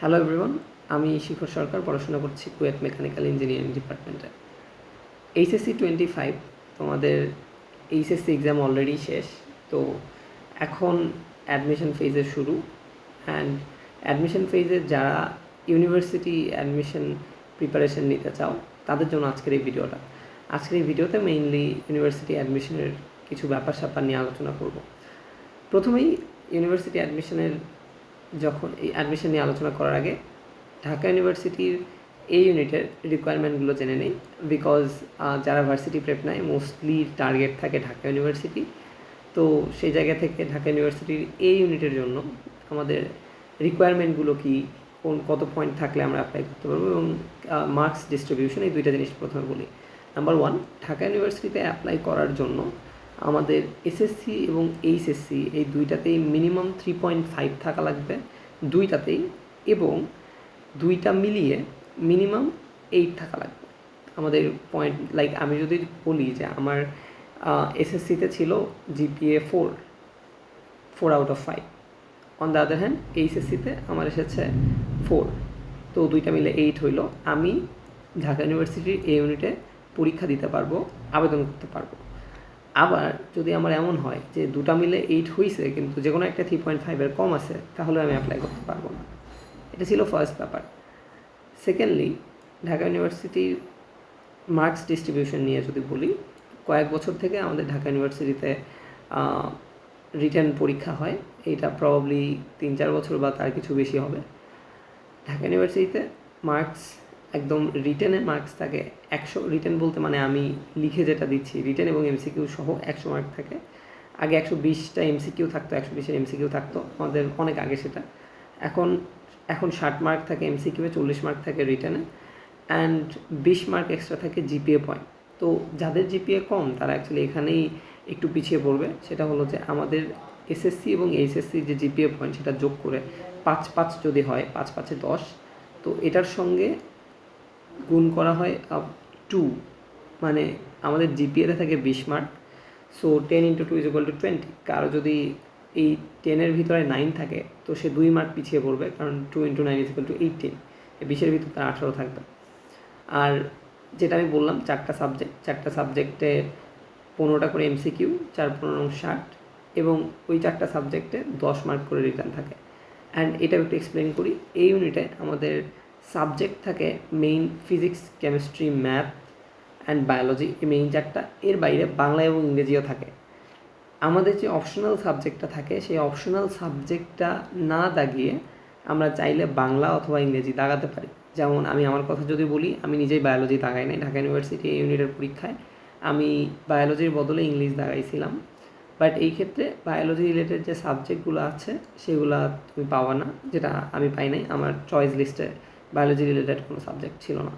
Hello everyone আমি শিখর সরকার, পড়াশোনা করছি কুয়েত মেকানিক্যাল ইঞ্জিনিয়ারিং ডিপার্টমেন্টে। এইচএসসি টোয়েন্টি ফাইভ তোমাদের এইচএসসি এক্সাম অলরেডি শেষ, তো এখন অ্যাডমিশন ফেজের শুরু। অ্যান্ড অ্যাডমিশন ফেজে যারা ইউনিভার্সিটি অ্যাডমিশন প্রিপারেশন নিতে চাও, তাদের জন্য আজকের এই ভিডিওটা। আজকের এই ভিডিওতে মেইনলি ইউনিভার্সিটি অ্যাডমিশনের কিছু ব্যাপার স্যাপার নিয়ে আলোচনা করব। প্রথমেই ইউনিভার্সিটি অ্যাডমিশনের যখন এই অ্যাডমিশন নিয়ে আলোচনা করার আগে ঢাকা ইউনিভার্সিটির এই ইউনিটের রিকোয়ারমেন্টগুলো জেনে নেই। বিকজ যারা ভার্সিটি প্রেপ নেয় মোস্টলি টার্গেট থাকে ঢাকা ইউনিভার্সিটি। তো সেই জায়গা থেকে ঢাকা ইউনিভার্সিটির এই ইউনিটের জন্য আমাদের রিকোয়ারমেন্টগুলো কি, কোন, কত পয়েন্ট থাকলে আমরা অ্যাপ্লাই করতে পারব এবং মার্কস ডিস্ট্রিবিউশন এই দুইটা জিনিস প্রথমে বলি। নাম্বার ওয়ান ঢাকা ইউনিভার্সিটিতে অ্যাপ্লাই করার জন্য আমাদের এসএসসি এবং এইচএসসি এই দুইটাতেই মিনিমাম থ্রি পয়েন্ট ফাইভ থাকা লাগবে। দুইটাতেই এবং দুইটা মিলিয়ে মিনিমাম এইট থাকা লাগবে। আমাদের পয়েন্ট লাইক আমি যদি বলি যে আমার এসএসসিতে ছিল GPA four four out of five on the other hand এইচএসসিতে আমার এসেছে ফোর তো দুইটা মিলে এইট হইল। আমি ঢাকা ইউনিভার্সিটির এই ইউনিটে পরীক্ষা দিতে পারব, আবেদন করতে পারব। আবার যদি আমার এমন হয় যে দুটা মিলে এইট হয়েছে কিন্তু যে কোনো একটা থ্রি পয়েন্ট ফাইভের কম আছে, তাহলে আমি অ্যাপ্লাই করতে পারব না। এটা ছিল ফার্স্ট ব্যাপার। সেকেন্ডলি ঢাকা ইউনিভার্সিটির মার্কস ডিস্ট্রিবিউশন নিয়ে যদি বলি, কয়েক বছর থেকে আমাদের ঢাকা ইউনিভার্সিটিতে রিটার্ন পরীক্ষা হয়। এইটা প্রবাবলি তিন চার বছর বা তার কিছু বেশি হবে। ঢাকা ইউনিভার্সিটিতে মার্কস একদম রিটেনের মার্কস থাকে, একশো রিটেন বলতে মানে আমি লিখে যেটা দিচ্ছি রিটেন এবং এমসিকিউ সহ একশো মার্ক থাকে। আগে একশো বিশটা এমসিকিউ থাকতো, একশো বিশের এমসিকিউ থাকতো, আমাদের অনেক আগে সেটা। এখন এখন ষাট মার্ক থাকে এমসিকিউয়ে চল্লিশ মার্ক থাকে রিটেনে অ্যান্ড বিশ মার্ক এক্সট্রা থাকে জিপিএ পয়েন্ট তো যাদের জিপিএ কম, তারা অ্যাকচুয়ালি এখানেই একটু পিছিয়ে পড়বে। সেটা হলো যে আমাদের এসএসসি এবং এইচএসসি যে জিপিএ পয়েন্ট সেটা যোগ করে পাঁচ পাঁচ যদি হয়, পাঁচ পাঁচে দশ, তো এটার সঙ্গে গুণ করা হয় আপ টু মানে আমাদের জিপিএতে থাকে বিশ mark so ten into two is equal to twenty কারও যদি এই টেনের ভিতরে নাইন থাকে, তো সে দুই মার্ক পিছিয়ে পড়বে, কারণ two into nine is equal to eighteen বিশের ভিতরে তার আঠারো থাকবে। আর যেটা আমি বললাম, চারটা সাবজেক্ট চারটা সাবজেক্টে পনেরোটা করে এমসিকিউ চার পনেরো ষাট, এবং ওই চারটা সাবজেক্টে দশ মার্ক করে রিটার্ন থাকে। অ্যান্ড এটা একটু এক্সপ্লেন করি, এই ইউনিটে আমাদের সাবজেক্ট থাকে main physics chemistry math and biology এই মেইন চারটা। এর বাইরে বাংলা এবং ইংরেজিও থাকে। আমাদের যে অপশনাল সাবজেক্টটা থাকে, সেই অপশনাল সাবজেক্টটা না দাগিয়ে আমরা চাইলে বাংলা অথবা ইংরেজি দাগাতে পারি। যেমন আমি আমার কথা যদি বলি, আমি নিজেই বায়োলজি দাগাই নাই। ঢাকা ইউনিভার্সিটি ইউনিটের পরীক্ষায় আমি বায়োলজির বদলে ইংলিশ দাগাইছিলাম। বাট এই ক্ষেত্রে বায়োলজি রিলেটেড যে সাবজেক্টগুলো আছে, সেগুলো তুমি পাওয়া না, যেটা আমি পাই নাই। আমার চয়েস লিস্টে বায়োলজি রিলেটেড কোনো সাবজেক্ট ছিল না।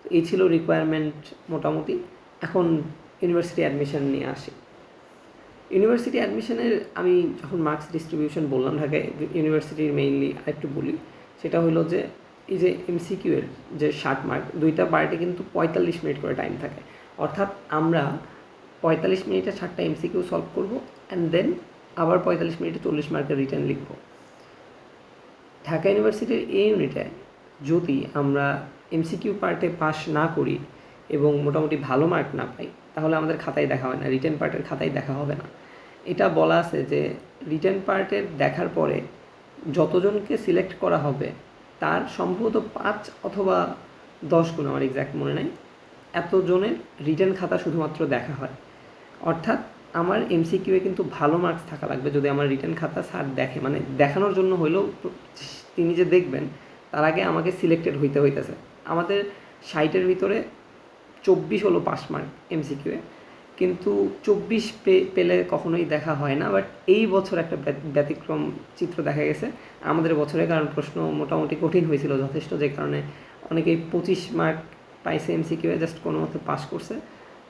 তো এই ছিল রিকোয়ারমেন্ট মোটামুটি। এখন ইউনিভার্সিটি অ্যাডমিশন নিয়ে আসি। ইউনিভার্সিটি অ্যাডমিশনের আমি যখন মার্কস ডিস্ট্রিবিউশন বললাম ঢাকায় ইউনিভার্সিটির মেইনলি আরেকটু বলি। সেটা হলো যে, এই যে এমসিকিউ এর যে ষাট মার্ক দুইটা পার্টে কিন্তু পঁয়তাল্লিশ মিনিট করে টাইম থাকে। অর্থাৎ আমরা পঁয়তাল্লিশ মিনিটে ষাটটা এমসিকিউ সলভ করব অ্যান্ড দেন আবার পঁয়তাল্লিশ মিনিটে চল্লিশ মার্কের রিটার্ন লিখব। ঢাকা ইউনিভার্সিটির এই ইউনিটে যদি আমরা এমসিকিউ পার্টে পাস না করি এবং মোটামুটি ভালো মার্ক না পাই, তাহলে আমাদের খাতায় দেখা হয় না রিটার্ন পার্টের খাতায় দেখা হবে না। এটা বলা আছে যে রিটার্ন পার্টের দেখার পরে যতজনকে সিলেক্ট করা হবে, তার সম্ভবত পাঁচ অথবা দশ গুণ, আমার এক্স্যাক্ট মনে নাই, এতজনের রিটার্ন খাতা শুধুমাত্র দেখা হয়। অর্থাৎ আমার এমসিকিউয়ে কিন্তু ভালো মার্কস থাকা লাগবে, যদি আমার রিটার্ন খাতা স্যার দেখে মানে দেখানোর জন্য হইলেও তিনি যে দেখবেন তার আগে আমাকে সিলেক্টেড হইতে হইতেছে। আমাদের সাইটের ভিতরে চব্বিশ হলো পাস মার্ক এমসিকিউয়ে কিন্তু চব্বিশ পে, পেলে কখনোই দেখা হয় না বাট এই বছর একটা ব্যতিক্রম চিত্র দেখা গেছে। আমাদের বছরে, কারণ প্রশ্ন মোটামুটি কঠিন হয়েছিল যথেষ্ট, যে কারণে অনেকেই পঁচিশ মার্ক পাইছে এমসিকিউয়ে জাস্ট কোনো মতে পাস করছে।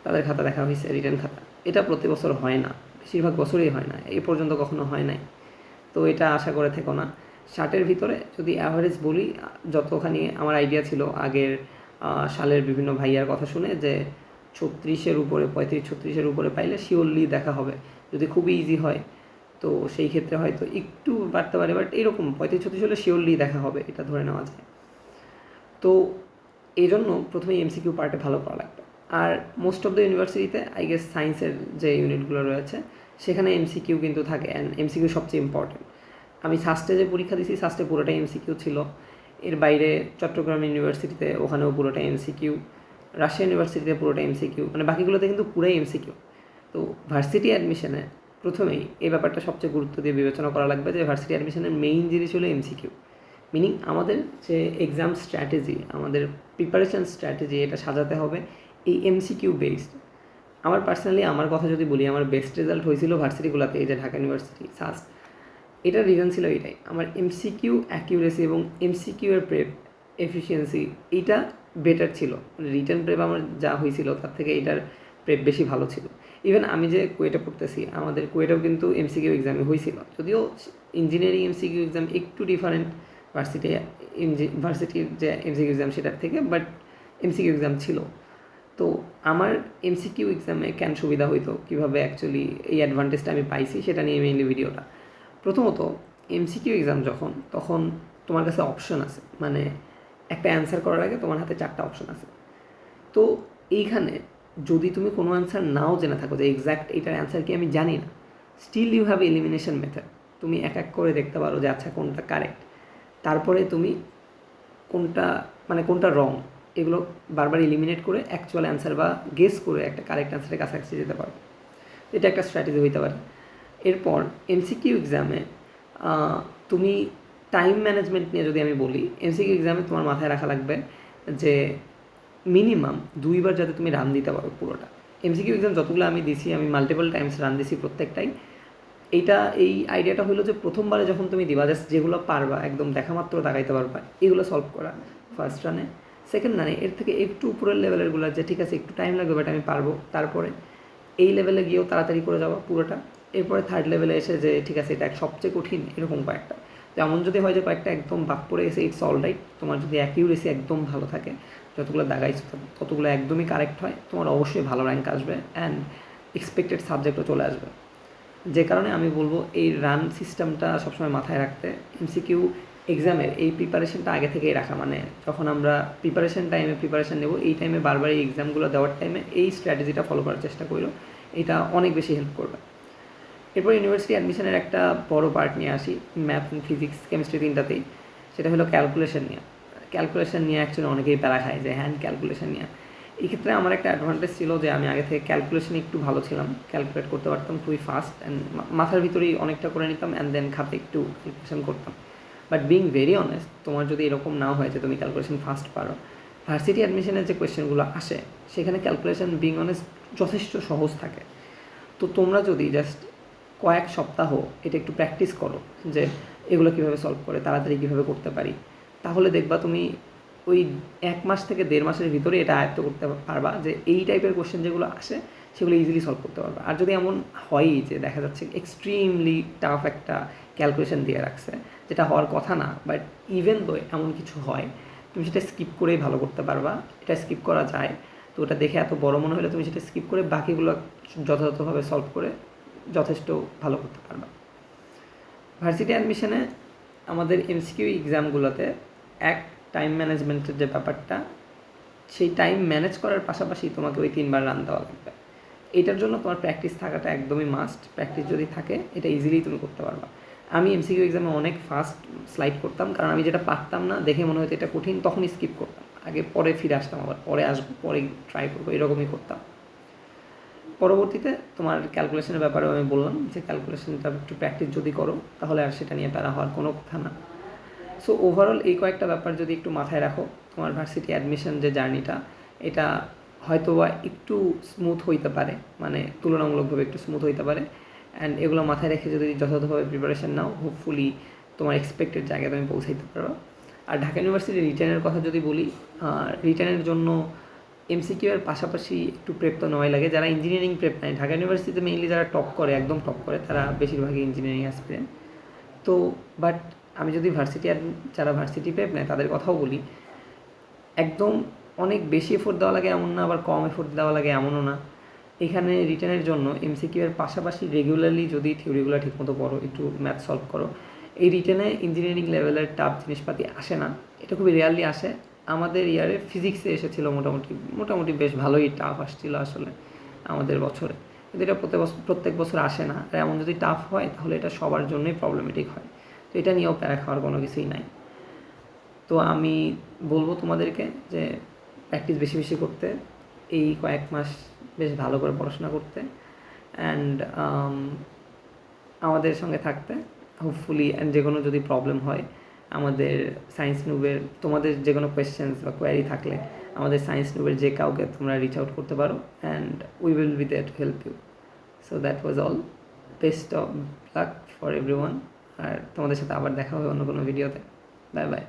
তাদের খাতা দেখা হয়েছে রিটার্ন খাতা। এটা প্রতি বছর হয় না। বেশিরভাগ বছরই হয় না। এই পর্যন্ত কখনো হয় নাই। তো এটা আশা করে থেকো না। ষাটের ভিতরে যদি অ্যাভারেজ বলি, যতখানি আমার আইডিয়া ছিল আগের সালের বিভিন্ন ভাইয়ার কথা শুনে যে ছত্রিশের উপরে, পঁয়ত্রিশ ছত্রিশের উপরে পাইলে শিওরলি দেখা হবে, যদি খুবই ইজি হয়। তো সেই ক্ষেত্রে হয়তো একটু বাড়তে পারে বাট এরকম পঁয়ত্রিশ ছত্রিশ হলে শিওরলি দেখা হবে, এটা ধরে নেওয়া যায়। তো এই জন্য প্রথমে এমসিকিউ পার্টে ভালো করা লাগবে। আর মোস্ট অফ দ্য ইউনিভার্সিটিতে আই গেস সায়েন্সের যে ইউনিটগুলো রয়েছে, সেখানে এমসিকিউ কিন্তু থাকে অ্যান্ড এমসিকিউ সবচেয়ে ইম্পর্টেন্ট আমি সাস্টে যে পরীক্ষা দিয়েছি সাস্টে পুরোটাই এমসিকিউ ছিল। এর বাইরে চট্টগ্রাম ইউনিভার্সিটিতে ওখানেও পুরোটা এমসিকিউ রাশিয়া ইউনিভার্সিটিতে পুরোটা এমসিকিউ মানে বাকিগুলোতে কিন্তু পুরাই এমসিকিউ তো ভার্সিটি অ্যাডমিশনে প্রথমেই এই ব্যাপারটা সবচেয়ে গুরুত্ব দিয়ে বিবেচনা করা লাগবে যে ভার্সিটি অ্যাডমিশনের মেইন জিনিস হলো এমসিকিউ মিনিং আমাদের যে এক্সাম স্ট্র্যাটেজি আমাদের প্রিপারেশন স্ট্র্যাটেজি এটা সাজাতে হবে এই এমসিকিউ বেসড আমার পার্সোনালি আমার কথা যদি বলি, আমার বেস্ট রেজাল্ট হয়েছিল ভার্সিটিগুলোতে, এই যে ঢাকা ইউনিভার্সিটি, সাস্ট। এটার রিজন ছিল এটাই। আমার এমসিকিউ অ্যাকিউরেসি এবং এমসিকিউ প্রেপ এফিসিয়েন্সি এইটা বেটার ছিল। রিটার্ন প্রেপ আমার যা হয়েছিল, তার থেকে এটার প্রেপ বেশি ভালো ছিল। ইভেন আমি যে কুয়েটে পড়তেছি, আমাদের কুয়েটেও কিন্তু এমসিকিউ এক্সামে হয়েছিল। যদিও ইঞ্জিনিয়ারিং এমসিকিউ এক্সাম একটু ডিফারেন্ট ভার্সিটি ভার্সিটির যে এমসিকিউ এক্সাম সেটার থেকে বাট এমসিকিউ এক্সাম ছিল। তো আমার এমসিকিউ এক্সামে কেন সুবিধা হইতো? কীভাবে অ্যাকচুয়ালি এই অ্যাডভান্টেজটা আমি পাইছি, সেটা নিয়ে মেইনলি ভিডিওটা প্রথমত এমসিকিউ এক্সাম যখন, তখন তোমার কাছে অপশন আছে। মানে একটা অ্যান্সার করার আগে তোমার হাতে চারটা অপশন আছে। তো এইখানে যদি তুমি কোনো অ্যান্সার নাও জেনে থাকো যে এক্স্যাক্ট এইটার অ্যান্সার কি আমি জানি না still you have elimination method তুমি এক এক করে দেখতে পারো যে আচ্ছা কোনটা কারেক্ট তারপরে তুমি কোনটা মানে কোনটা রং এগুলো বারবার এলিমিনেট করে অ্যাকচুয়াল অ্যান্সার বা গেস করে একটা কারেক্ট অ্যান্সারের কাছাকাছি যেতে পারো। এটা একটা স্ট্র্যাটেজি হইতে পারে। এরপর এমসিকিউ এক্সামে তুমি টাইম ম্যানেজমেন্ট নিয়ে যদি আমি বলি এমসিকিউ এক্সামে তোমার মাথায় রাখা লাগবে যে মিনিমাম দুইবার যাতে তুমি রান দিতে পারো পুরোটা। এমসিকিউ এক্সাম যতগুলো আমি দিছি, আমি মাল্টিপল টাইমস রান দিছি প্রত্যেকটাই। এইটা এই আইডিয়াটা হলো যে প্রথমবারে যখন তুমি দিবা জাস্ট যেগুলো পারবা, একদম দেখা মাত্র তাকাইতে পারবা, এগুলো সলভ করা ফার্স্ট রানে সেকেন্ড রানে এর থেকে একটু উপরের লেভেলেরগুলো যে ঠিক আছে, একটু টাইম লাগবে বাট আমি পারব। তারপরে এই লেভেলে গিয়েও তাড়াতাড়ি করে যাওয়া পুরোটা। এরপরে থার্ড লেভেলে এসে যে, ঠিক আছে এটা সবচেয়ে কঠিন এরকম কয়েকটা। তো এমন যদি হয় যে, কয়েকটা একদম বাক পড়ে গেছে ইটস অল রাইট তোমার যদি অ্যাকিউরেসি একদম ভালো থাকে, যতগুলো দাগাইছো ততগুলো একদমই কারেক্ট হয়, তোমার অবশ্যই ভালো র্যাঙ্ক আসবে অ্যান্ড এক্সপেক্টেড সাবজেক্টও চলে আসবে। যে কারণে আমি বলব, এই রান সিস্টেমটা সবসময় মাথায় রাখতে এমসিকিউ এক্সামের এই প্রিপারেশনটা আগে থেকেই রাখা। মানে যখন আমরা প্রিপারেশন টাইমে প্রিপারেশন নেব, এই টাইমে বারবার এই এক্সামগুলো দেওয়ার টাইমে এই স্ট্র্যাটেজিটা ফলো করার চেষ্টা করো এটা অনেক বেশি হেল্প করবে। এরপর ইউনিভার্সিটি অ্যাডমিশনের একটা বড় পার্ট নিয়ে আসি ম্যাথ ফিজিক্স কেমিস্ট্রি তিনটাতেই। সেটা হলো ক্যালকুলেশন নিয়ে। ক্যালকুলেশন নিয়ে অ্যাকচুয়ালি অনেকেই প্যারা খায় যে হ্যান্ড ক্যালকুলেশন নিয়ে। এই ক্ষেত্রে আমার একটা অ্যাডভান্টেজ ছিল যে, আমি আগে থেকে ক্যালকুলেশনে একটু ভালো ছিলাম। ক্যালকুলেট করতে পারতাম খুবই ফাস্ট অ্যান্ড মাথার ভিতরেই অনেকটা করে নিতাম অ্যান্ড দেন খাতে একটু ক্যালকুলেশন করতাম। বাট বিং ভেরি অনেস্ট তোমার যদি এরকম নাও হয় যে, তুমি ক্যালকুলেশন ফাস্ট পারো ভার্সিটি অ্যাডমিশনের যে কোয়েশ্চেনগুলো আসে, সেখানে ক্যালকুলেশন বিং অনেস্ট যথেষ্ট সহজ থাকে। তো তোমরা যদি জাস্ট কয়েক সপ্তাহ এটা একটু প্র্যাকটিস করো যে এগুলো কীভাবে সলভ করে, তাড়াতাড়ি কীভাবে করতে পারি। তাহলে দেখবা তুমি ওই এক মাস থেকে দেড় মাসের ভিতরে এটা আয়ত্ত করতে পারবা যে এই টাইপের কোশ্চেন যেগুলো আসে সেগুলো ইজিলি সলভ করতে পারবা। আর যদি এমন হয়ই যে দেখা যাচ্ছে এক্সট্রিমলি টাফ একটা ক্যালকুলেশন দিয়ে রাখছে, যেটা হওয়ার কথা না বাট ইভেন দো এমন কিছু হয়, তুমি সেটা স্কিপ করেই ভালো করতে পারবা, এটা স্কিপ করা যায়। তো ওটা দেখে এত বড় মনে হলে তুমি সেটা স্কিপ করে বাকিগুলো যথাযথভাবে সলভ করে যথেষ্ট ভালো করতে পারবা। ভার্সিটি অ্যাডমিশনে আমাদের এমসিকিউ এক্সামগুলোতে এক টাইম ম্যানেজমেন্টের যে ব্যাপারটা, সেই টাইম ম্যানেজ করার পাশাপাশি তোমাকে ওই তিনবার রান দেওয়া লাগবে। এটার জন্য তোমার প্র্যাকটিস থাকাটা একদমই মাস্ট প্র্যাকটিস যদি থাকে, এটা ইজিলি তুমি করতে পারবা। আমি এমসিকিউ এক্সামে অনেক ফাস্ট স্লাইড করতাম, কারণ আমি যেটা পারতাম না, দেখে মনে হতো এটা কঠিন, তখনই স্কিপ করতাম। আগে পরে ফিরে আসতাম আবার, পরে আসব, পরে ট্রাই করব, এরকমই করতাম। পরবর্তীতে তোমার ক্যালকুলেশনের ব্যাপারেও আমি বললাম যে ক্যালকুলেশনটা একটু প্র্যাকটিস যদি করো, তাহলে আর সেটা নিয়ে প্যারা হওয়ার কোনো কথা না। সো ওভারঅল এই কয়েকটা ব্যাপার যদি একটু মাথায় রাখো, তোমার ভার্সিটি অ্যাডমিশন যে জার্নিটা এটা হয়তো বা একটু স্মুথ হইতে পারে মানে তুলনামূলকভাবে একটু স্মুথ হইতে পারে। অ্যান্ড এগুলো মাথায় রেখে যদি যথাযথভাবে প্রিপারেশন নাও হোপফুলি তোমার এক্সপেক্টেড জায়গায় তুমি পৌঁছাইতে পারো। আর ঢাকা ইউনিভার্সিটির রিটার্নের কথা যদি বলি রিটার্নের জন্য এমসিকিউ এর পাশাপাশি একটু প্রেপ তো নেওয়াই লাগে। যারা ইঞ্জিনিয়ারিং প্রেপ নেয়, ঢাকা ইউনিভার্সিটিতে মেইনলি যারা টপ করে, একদম টপ করে, তারা বেশিরভাগই ইঞ্জিনিয়ারিং অ্যাসপিরেন্ট তো বাট আমি যদি ভার্সিটি আর যারা ভার্সিটি প্রেপ নেয়, তাদের কথাও বলি, একদম অনেক বেশি এফোর্ট দেওয়া লাগে এমন না, আবার কম এফোর্ট দেওয়া লাগে এমনও না। এখানে রিটার্নের জন্য এমসিকিউ এর পাশাপাশি রেগুলারলি যদি থিওরিগুলো ঠিকমতো পড়ো, একটু ম্যাথ সলভ করো, এই রিটার্নে ইঞ্জিনিয়ারিং লেভেলের টাফ জিনিসপাতি আসে না। এটা খুবই রেয়ারলি আসে। আমাদের ইয়ারে ফিজিক্সে এসেছিল মোটামুটি মোটামুটি বেশ ভালোই টাফ আসছিল আসলে আমাদের বছরে। কিন্তু এটা প্রত্যেক বছর প্রত্যেক বছর আসে না। আর এমন যদি টাফ হয়, তাহলে এটা সবার জন্যই প্রবলেমেটিক হয়। তো এটা নিয়েও প্যারা খাওয়ার কোনো কিছুই নাই। তো আমি বলব তোমাদেরকে যে প্র্যাকটিস বেশি বেশি করতে। এই কয়েক মাস বেশ ভালো করে পড়াশোনা করতে। অ্যান্ড আমাদের সঙ্গে থাকতে। হোপফুলি অ্যান্ড যে কোনো যদি প্রবলেম হয় আমাদের সায়েন্স নুবের তোমাদের যে কোনো কোয়েশ্চেন্স বা কোয়ারি থাকলে আমাদের সায়েন্স নুবের যে কাউকে তোমরা রিচ আউট করতে পারো and we will be there to help you so that was all best of luck for every আর তোমাদের সাথে আবার দেখা হবে অন্য কোনো ভিডিওতে বাই বাই